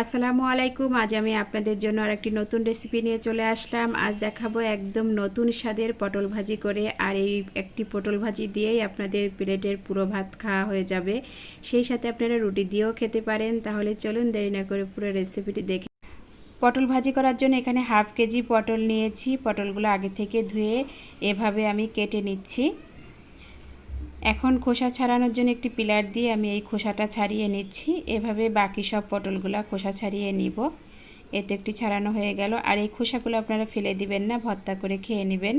আসসালামু আলাইকুম। আজ আমি আপনাদের জন্য আর একটি নতুন রেসিপি নিয়ে চলে আসলাম। আজ দেখাবো একদম নতুন স্বাদের পটল ভাজি করে, আর এই একটি পটল ভাজি দিয়েই আপনাদের প্লেটের পুরো ভাত খাওয়া হয়ে যাবে। সেই সাথে আপনারা রুটি দিয়েও খেতে পারেন। তাহলে চলুন দেরি না করে পুরো রেসিপিটি দেখে পটল ভাজি করার জন্য এখানে হাফ কেজি পটল নিয়েছি। পটলগুলো আগে থেকে ধুয়ে এভাবে আমি কেটে নিচ্ছি। এখন খোসা ছাড়ানোর জন্য একটি পিলার দিয়ে আমি এই খোসাটা ছাড়িয়ে নিচ্ছি। এভাবে বাকি সব পটলগুলো খোসা ছাড়িয়ে নিব। এতে একটি ছাড়ানো হয়ে গেল। আর এই খোসাগুলো আপনারা ফেলে দিবেন না, ভর্তা করে খেয়ে নেবেন।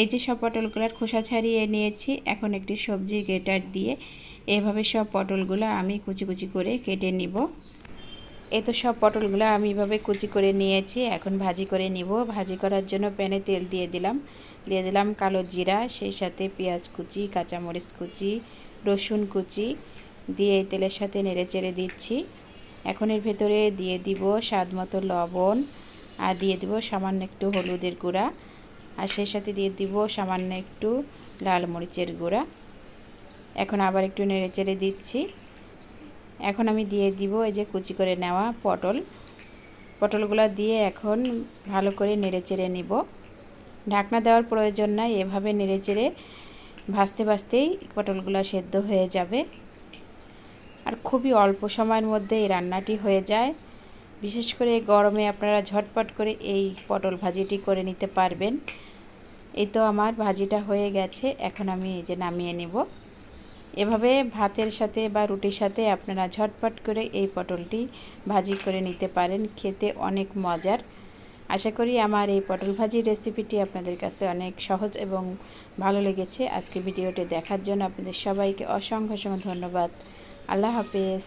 এই যে সব পটলগুলোর খোসা ছাড়িয়ে নিয়েছি, এখন একটি সবজি গ্রেটার দিয়ে এভাবে সব পটলগুলো আমি কুচি কুচি করে কেটে নিব। এ তো সব পটলগুলো আমি এভাবে কুচি করে নিয়েছি। এখন ভাজি করে নিব। ভাজি করার জন্য প্যানে তেল দিয়ে দিলাম। দিয়ে দিলাম কালো জিরা, সেই সাথে পেঁয়াজ কুচি, কাঁচামরিচ কুচি, রসুন কুচি দিয়ে এই তেলের সাথে নেড়ে চেড়ে দিচ্ছি। এখন এর ভেতরে দিয়ে দিব স্বাদ মতো লবণ আর দিয়ে দিব সামান্য একটু হলুদের গুঁড়া আর সেই সাথে দিয়ে দিব সামান্য একটু লাল মরিচের গুঁড়া। এখন আবার একটু নেড়ে চেড়ে দিচ্ছি। এখন আমি দিয়ে দিব এই যে কুচি করে নেওয়া পটল। পটলগুলো দিয়ে এখন ভালো করে নেড়ে চেড়ে নিব। ঢাকনা দেওয়ার প্রয়োজন নাই, এভাবে নেড়ে চেড়ে ভাজতে ভাজতেই পটলগুলো সেদ্ধ হয়ে যাবে। আর খুবই অল্প সময়ের মধ্যে এই রান্নাটি হয়ে যায়। বিশেষ করে গরমে আপনারা ঝটপট করে এই পটল ভাজিটি করে নিতে পারবেন। এই তো আমার ভাজিটা হয়ে গেছে, এখন আমি এই যে নামিয়ে নেব। এভাবে ভাতের সাথে বা রুটির সাথে আপনারা ঝটপট করে এই পটলটি ভাজি করে নিতে পারেন, খেতে অনেক মজার। আশা করি আমার এই পটল ভাজির রেসিপিটি আপনাদের কাছে অনেক সহজ এবং ভালো লেগেছে। আজকে ভিডিওটি দেখার জন্য আপনাদের সবাইকে অসংখ্য অসংখ্য ধন্যবাদ। আল্লাহ হাফেজ।